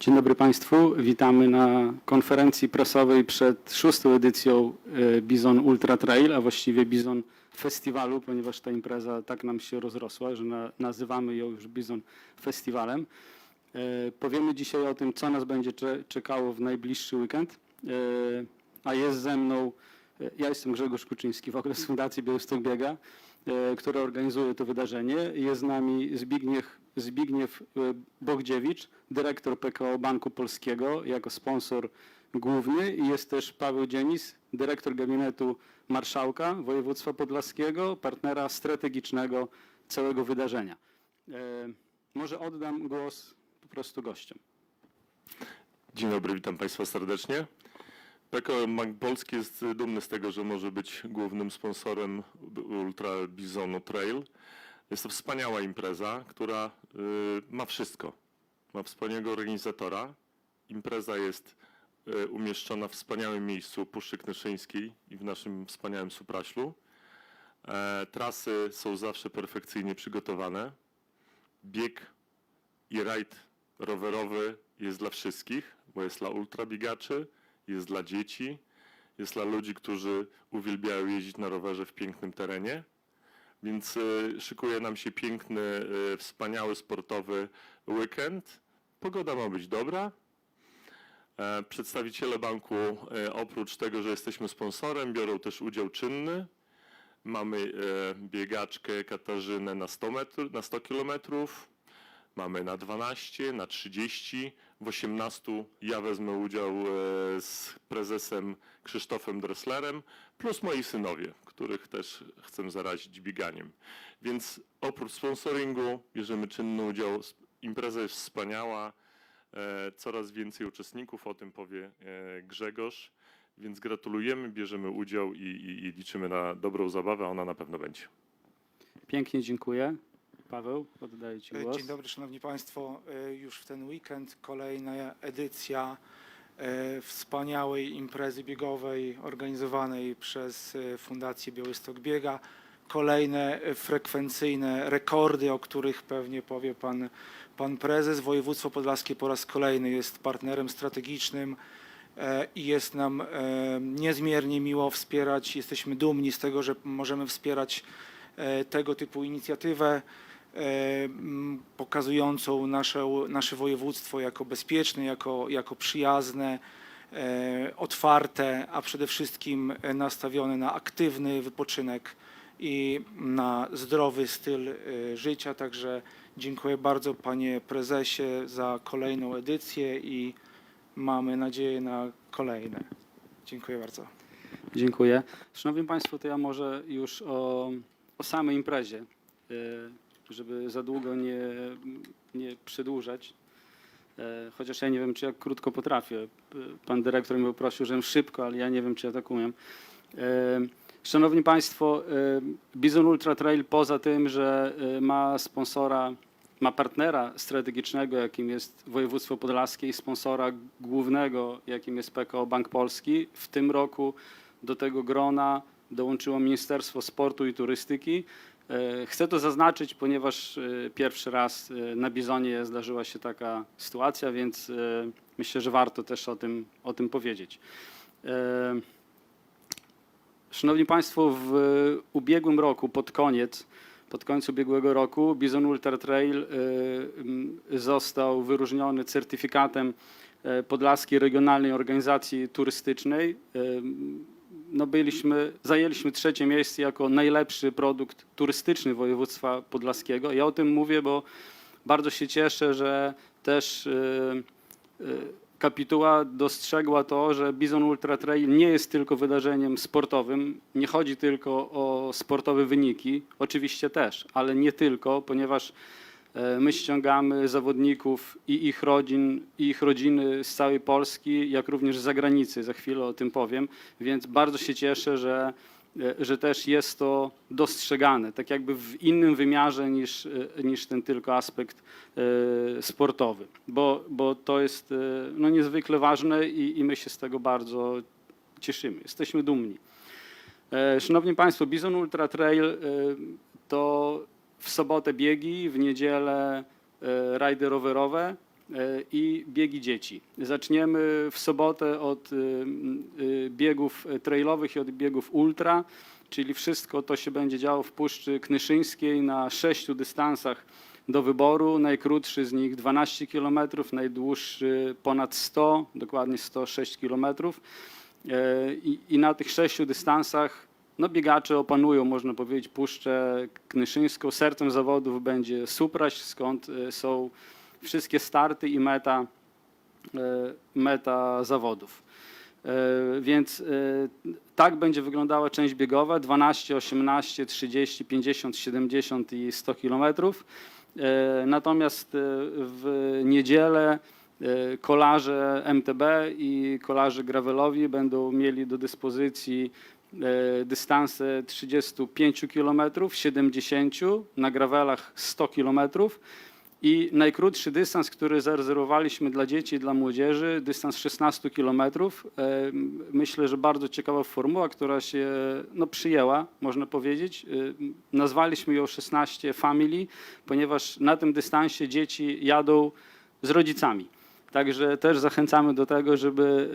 Dzień dobry Państwu. Witamy na konferencji prasowej przed szóstą edycją e, Bizon Ultra Trail, a właściwie Bizon Festiwalu, ponieważ ta impreza tak nam się rozrosła, że na, nazywamy ją już Bizon Festiwalem. E, Powiemy dzisiaj o tym, co nas będzie cze- czekało w najbliższy weekend. E, A jest ze mną, ja jestem Grzegorz Kuczyński w z Fundacji Białystok Biega, która organizuje to wydarzenie. Jest z nami Zbigniew, Zbigniew e, Bogdziewicz, dyrektor PKO Banku Polskiego jako sponsor główny i jest też Paweł Dzienis, dyrektor gabinetu marszałka województwa podlaskiego, partnera strategicznego całego wydarzenia. E, Może oddam głos po prostu gościom. Dzień dobry, witam Państwa serdecznie. PKO Bank Polski jest dumny z tego, że może być głównym sponsorem Ultra Bizonu Trail. Jest to wspaniała impreza, która y, ma wszystko. Ma wspaniałego organizatora. Impreza jest y, umieszczona w wspaniałym miejscu Puszczy Knyszyńskiej i w naszym wspaniałym Supraślu. E, trasy są zawsze perfekcyjnie przygotowane. Bieg i rajd rowerowy jest dla wszystkich, bo jest dla ultrabiegaczy, jest dla dzieci, jest dla ludzi, którzy uwielbiają jeździć na rowerze w pięknym terenie. Więc y, szykuje nam się piękny, y, wspaniały sportowy weekend. Pogoda ma być dobra. E, Przedstawiciele banku, e, oprócz tego, że jesteśmy sponsorem, biorą też udział czynny. Mamy e, biegaczkę Katarzynę na 100, metr, na 100 kilometrów, Mamy na 12, na 30, w 18 ja wezmę udział e, z prezesem Krzysztofem Dresslerem, plus moi synowie, których też chcę zarazić bieganiem. Więc oprócz sponsoringu bierzemy czynny udział. Impreza jest wspaniała, e, coraz więcej uczestników, o tym powie e, Grzegorz. Więc gratulujemy, bierzemy udział i, i, i liczymy na dobrą zabawę, ona na pewno będzie. Pięknie dziękuję. Paweł, oddaję Ci głos. E, Dzień dobry, Szanowni Państwo. Już w ten weekend kolejna edycja wspaniałej imprezy biegowej organizowanej przez e, Fundację Białystok Biega. Kolejne e, frekwencyjne rekordy, o których pewnie powie pan, pan prezes. Województwo Podlaskie po raz kolejny jest partnerem strategicznym e, i jest nam e, niezmiernie miło wspierać. Jesteśmy dumni z tego, że możemy wspierać e, tego typu inicjatywę e, pokazującą nasze, nasze województwo jako bezpieczne, jako, jako przyjazne, e, otwarte, a przede wszystkim e, nastawione na aktywny wypoczynek i na zdrowy styl e, życia. Także dziękuję bardzo panie prezesie za kolejną edycję i mamy nadzieję na kolejne. Dziękuję bardzo. Dziękuję. Szanowni Państwo, to ja może już o, o samej imprezie, e, żeby za długo nie, nie przedłużać. E, Chociaż ja nie wiem, czy ja krótko potrafię. Pan dyrektor mnie poprosił, żebym szybko, ale ja nie wiem, czy ja tak umiem. E, Szanowni Państwo, e, Bizon Ultra Trail poza tym, że ma sponsora, ma partnera strategicznego, jakim jest województwo podlaskie i sponsora głównego, jakim jest PKO Bank Polski, w tym roku do tego grona dołączyło Ministerstwo Sportu i Turystyki. E, Chcę to zaznaczyć, ponieważ e, pierwszy raz e, na Bizonie zdarzyła się taka sytuacja, więc myślę, że warto też o tym, o tym powiedzieć. Szanowni Państwo, w ubiegłym roku, pod koniec, pod koniec ubiegłego roku, Bizon Ultra Trail został wyróżniony certyfikatem Podlaskiej Regionalnej Organizacji Turystycznej. No byliśmy, zajęliśmy trzecie miejsce jako najlepszy produkt turystyczny województwa podlaskiego. Ja o tym mówię, bo bardzo się cieszę, że też e, e, kapituła dostrzegła to, że Bizon Ultra Trail nie jest tylko wydarzeniem sportowym, nie chodzi tylko o sportowe wyniki, oczywiście też, ale nie tylko, ponieważ my ściągamy zawodników i ich rodzin, i ich rodziny z całej Polski, jak również z zagranicy, za chwilę o tym powiem, więc bardzo się cieszę, że e, że też jest to dostrzegane, tak jakby w innym wymiarze niż, e, niż ten tylko aspekt e, sportowy, bo, bo to jest e, no, niezwykle ważne i, i my się z tego bardzo cieszymy, jesteśmy dumni. E, Szanowni Państwo, Bizon Ultra Trail e, to w sobotę biegi, w niedzielę e, rajdy rowerowe e, i biegi dzieci. Zaczniemy w sobotę od e, biegów trailowych i od biegów ultra, czyli wszystko to się będzie działo w Puszczy Knyszyńskiej na sześciu dystansach do wyboru. Najkrótszy z nich 12 km, najdłuższy ponad 100, dokładnie 106 km. I, I na tych sześciu dystansach no, biegacze opanują, można powiedzieć, Puszczę Knyszyńską. Sercem zawodów będzie Supraś, skąd e, są wszystkie starty i meta, e, meta zawodów. E, Więc tak będzie wyglądała część biegowa 12, 18, 30, 50, 70 i 100 kilometrów. Natomiast w niedzielę kolarze MTB i kolarze gravelowi będą mieli do dyspozycji dystanse 35 km, 70 na gravelach 100 km i najkrótszy dystans, który zarezerwowaliśmy dla dzieci i dla młodzieży, dystans 16 km. Myślę, że bardzo ciekawa formuła, która się no, przyjęła, można powiedzieć. E, Nazwaliśmy ją 16 Family, ponieważ na tym dystansie dzieci jadą z rodzicami. Także też zachęcamy do tego, żeby,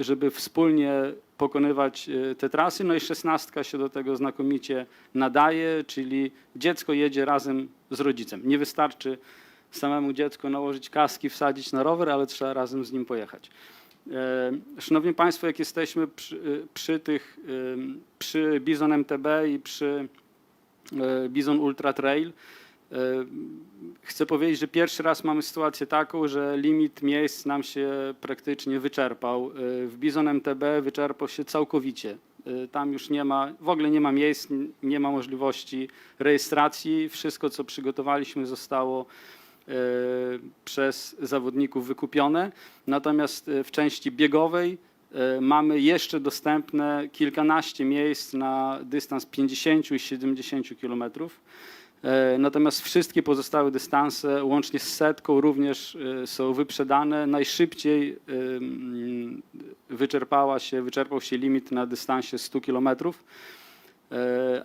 żeby wspólnie pokonywać y, te trasy. No i szesnastka się do tego znakomicie nadaje, czyli dziecko jedzie razem z rodzicem. Nie wystarczy samemu dziecku nałożyć kaski, wsadzić na rower, ale trzeba razem z nim pojechać. E, Szanowni Państwo, jak jesteśmy przy, y, przy tych, przy Bizon MTB i przy e, Bizon Ultra Trail, e, Chcę powiedzieć, że pierwszy raz mamy sytuację taką, że limit miejsc nam się praktycznie wyczerpał. Y, W Bizon MTB wyczerpał się całkowicie. Y, Tam już nie ma, w ogóle nie ma miejsc, nie ma możliwości rejestracji. Wszystko, co przygotowaliśmy, zostało przez zawodników wykupione. Natomiast w części biegowej mamy jeszcze dostępne kilkanaście miejsc na dystans 50 i 70 kilometrów. E, Natomiast wszystkie pozostałe dystanse, łącznie z setką, również e, są wyprzedane. Najszybciej wyczerpała się, wyczerpał się limit na dystansie 100 km.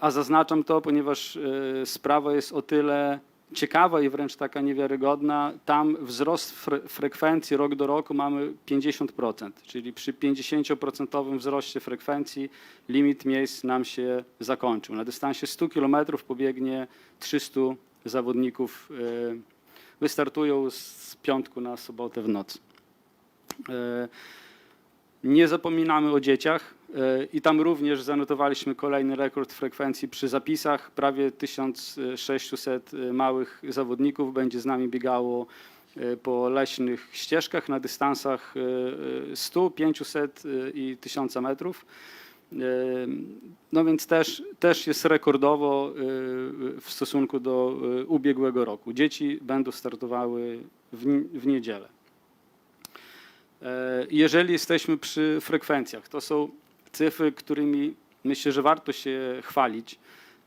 A zaznaczam to, ponieważ e, sprawa jest o tyle ciekawa i wręcz taka niewiarygodna. Tam wzrost fre frekwencji rok do roku mamy 50%, czyli przy 50% wzroście frekwencji limit miejsc nam się zakończył. Na dystansie 100 km pobiegnie 300 zawodników. e, Wystartują z piątku na sobotę w nocy. E, Nie zapominamy o dzieciach e, i tam również zanotowaliśmy kolejny rekord frekwencji przy zapisach. Prawie 1600 małych zawodników będzie z nami biegało e, po leśnych ścieżkach na dystansach e, 100, 500 e, i 1000 metrów. E, No więc też, też jest rekordowo e, w stosunku do e, ubiegłego roku. Dzieci będą startowały w, w niedzielę. E, Jeżeli jesteśmy przy frekwencjach, to są cyfry, którymi myślę, że warto się chwalić.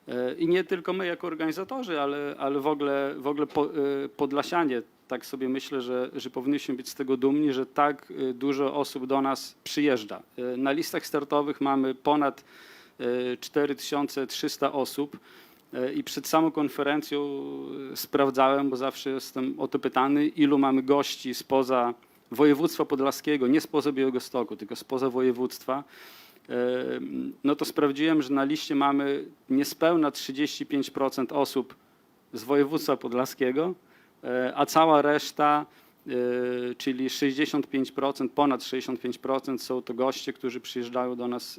E, I nie tylko my jako organizatorzy, ale, ale w ogóle, w ogóle e, Podlasianie, tak sobie myślę, że, że powinniśmy być z tego dumni, że tak dużo osób do nas przyjeżdża. Na listach startowych mamy ponad e, 4300 osób. I przed samą konferencją sprawdzałem, bo zawsze jestem o to pytany, ilu mamy gości spoza województwa podlaskiego, nie spoza Białegostoku, tylko spoza województwa. E, No to sprawdziłem, że na liście mamy niespełna 35% osób z województwa podlaskiego, e, a cała reszta, e, czyli 65%, ponad 65% są to goście, którzy przyjeżdżają do nas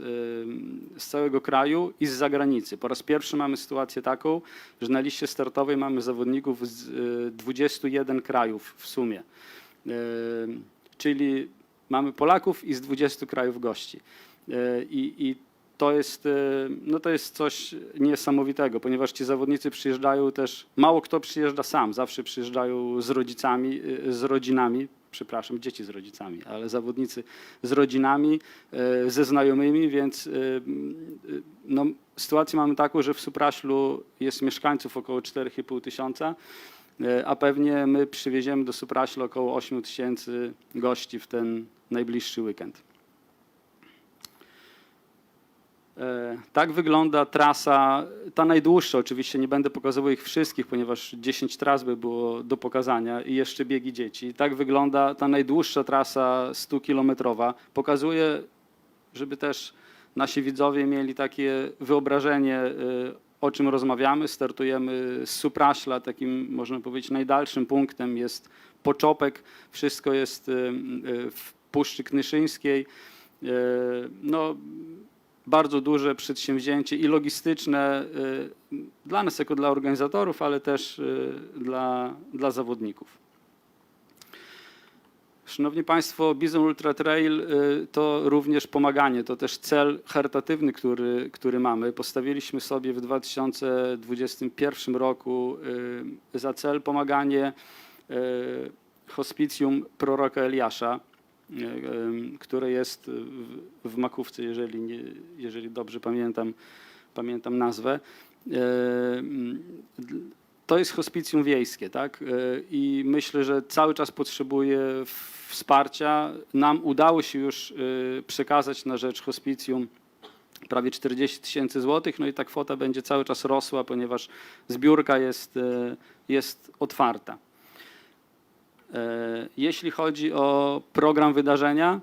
z całego kraju i z zagranicy. Po raz pierwszy mamy sytuację taką, że na liście startowej mamy zawodników z e, 21 krajów w sumie. E, Czyli mamy Polaków i z 20 krajów gości. E, I, i to, jest, e, no to jest coś niesamowitego, ponieważ ci zawodnicy przyjeżdżają też, mało kto przyjeżdża sam, zawsze przyjeżdżają z rodzicami, z rodzinami, przepraszam, dzieci z rodzicami, ale zawodnicy z rodzinami, ze znajomymi, więc no, sytuację mamy taką, że w Supraślu jest mieszkańców około 4,5 tysiąca, a pewnie my przywieziemy do Supraśla około 8 tysięcy gości w ten najbliższy weekend. E, Tak wygląda trasa, ta najdłuższa, oczywiście nie będę pokazywał ich wszystkich, ponieważ 10 tras by było do pokazania i jeszcze biegi dzieci. Tak wygląda ta najdłuższa trasa 100-kilometrowa. Pokazuję, żeby też nasi widzowie mieli takie wyobrażenie, e, o czym rozmawiamy. Startujemy z Supraśla, takim można powiedzieć najdalszym punktem jest Poczopek. Wszystko jest e, e, w Puszczy Knyszyńskiej. E, No, bardzo duże przedsięwzięcie i logistyczne y, dla nas jako dla organizatorów, ale też y, dla, dla zawodników. Szanowni Państwo, Bizon Ultra Trail y, to również pomaganie, to też cel charytatywny, który, który mamy. Postawiliśmy sobie w 2021 roku y, za cel pomaganie y, hospicjum proroka Eliasza, które jest w Makówce, jeżeli, nie, jeżeli dobrze pamiętam, pamiętam nazwę. To jest hospicjum wiejskie, tak? E, I myślę, że cały czas potrzebuje wsparcia. Nam udało się już e, przekazać na rzecz hospicjum prawie 40 tysięcy złotych, no i ta kwota będzie cały czas rosła, ponieważ zbiórka jest, e, jest otwarta. Jeśli chodzi o program wydarzenia,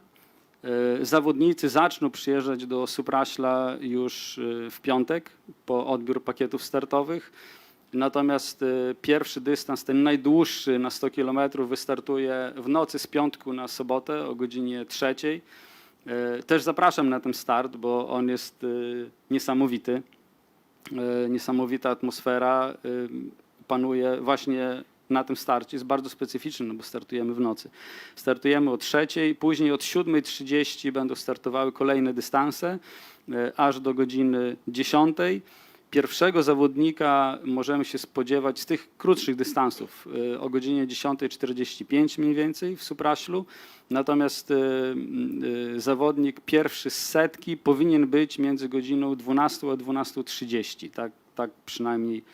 zawodnicy zaczną przyjeżdżać do Supraśla już w piątek po odbiór pakietów startowych. Natomiast y, pierwszy dystans, ten najdłuższy na 100 km wystartuje w nocy z piątku na sobotę o godzinie trzeciej. Y, Też zapraszam na ten start, bo on jest y, niesamowity. Niesamowita atmosfera panuje właśnie na tym starcie. Jest bardzo specyficzny, no bo startujemy w nocy. Startujemy o trzeciej, później od 7.30 będą startowały kolejne dystanse, aż do godziny 10. Pierwszego zawodnika możemy się spodziewać z tych krótszych dystansów y, o godzinie 10.45 mniej więcej w Supraślu. Natomiast y, y, zawodnik pierwszy z setki powinien być między godziną 12 a 12.30. Tak, tak przynajmniej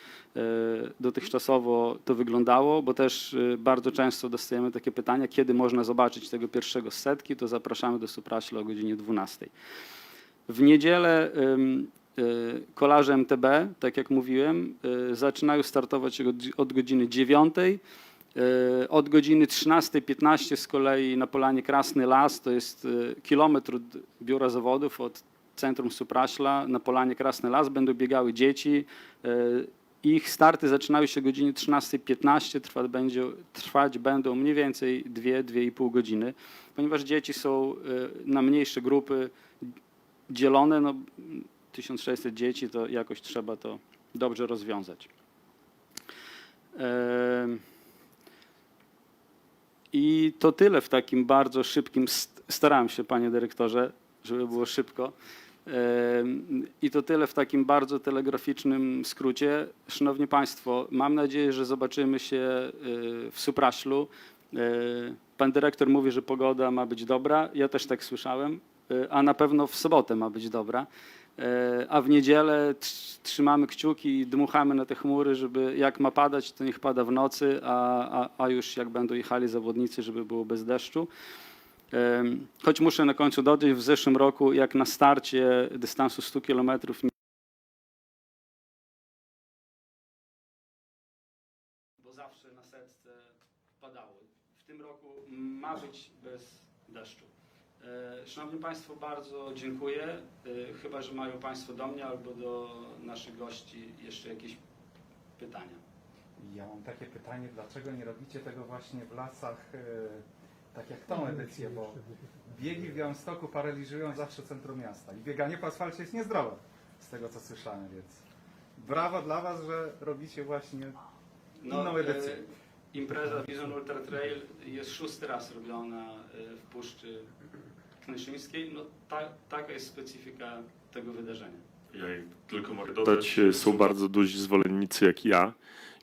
dotychczasowo to wyglądało, bo też bardzo często dostajemy takie pytania, kiedy można zobaczyć tego pierwszego z setki, to zapraszamy do Supraśla o godzinie 12. W niedzielę kolarze MTB, tak jak mówiłem, y, zaczynają startować od, od godziny 9. Y, Od godziny 13.15 z kolei na Polanie Krasny Las, to jest y, kilometr od biura zawodów, od centrum Supraśla, na Polanie Krasny Las będą biegały dzieci. Y, Ich starty zaczynają się o godzinie 13.15, trwać, będzie, trwać będą mniej więcej 2-2,5 godziny, ponieważ dzieci są y, na mniejsze grupy dzielone, no 1600 dzieci, to jakoś trzeba to dobrze rozwiązać. I to tyle w takim bardzo szybkim, st- starałem się panie dyrektorze, żeby było szybko. I to tyle w takim bardzo telegraficznym skrócie. Szanowni Państwo, mam nadzieję, że zobaczymy się y, w Supraślu. Y, Pan dyrektor mówi, że pogoda ma być dobra. Ja też tak słyszałem, y, a na pewno w sobotę ma być dobra. E, A w niedzielę tr- trzymamy kciuki i dmuchamy na te chmury, żeby jak ma padać, to niech pada w nocy, a, a, a już jak będą jechali zawodnicy, żeby było bez deszczu. Choć muszę na końcu dodać, w zeszłym roku, jak na starcie dystansu 100 km bo zawsze na setce padały. W tym roku ma być Szanowni Państwo, bardzo dziękuję. E, Chyba, że mają Państwo do mnie albo do naszych gości jeszcze jakieś pytania. Ja mam takie pytanie, dlaczego nie robicie tego właśnie w lasach, e, tak jak tą edycję, bo biegi w Białymstoku paraliżują zawsze centrum miasta i bieganie po asfalcie jest niezdrowe, z tego co słyszałem, więc brawo dla Was, że robicie właśnie inną edycję. e, Impreza Bizon Ultra Trail jest szósty raz robiona e, w Puszczy Knyszyńskiej. No, ta, taka jest specyfika tego wydarzenia. Ja tylko mogę dodać, e, są bardzo duzi zwolennicy jak ja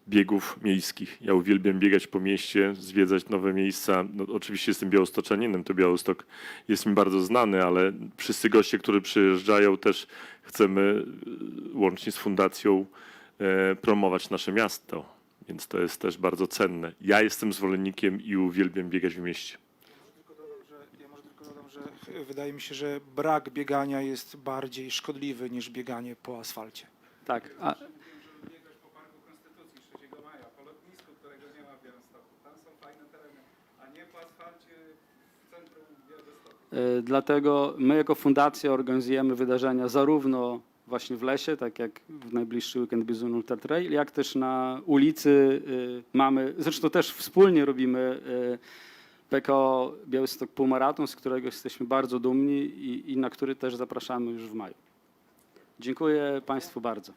biegów miejskich. Ja uwielbiam biegać po mieście, zwiedzać nowe miejsca. No, oczywiście jestem białostoczaninem, to Białystok jest mi bardzo znany, ale wszyscy goście, którzy przyjeżdżają też chcemy e, łącznie z fundacją e, promować nasze miasto. Więc to jest też bardzo cenne. Ja jestem zwolennikiem i uwielbiam biegać w mieście. Tylko dodam, że, ja może tylko dodam, Że, e, wydaje mi się, że brak biegania jest bardziej szkodliwy niż bieganie po asfalcie. Tak, a, Biegać po Parku Konstytucji 3 maja, po lotnisku, którego nie ma w Białymstoku. Tam są fajne tereny, a nie po asfalcie w centrum Białegostoku. E, Dlatego my jako fundacja organizujemy wydarzenia zarówno właśnie w lesie, tak jak w najbliższy weekend Bizon Ultra Trail, jak też na ulicy e, mamy, zresztą też wspólnie robimy e, PKO Białystok Półmaraton, z którego jesteśmy bardzo dumni i, i na który też zapraszamy już w maju. Dziękuję Państwu bardzo.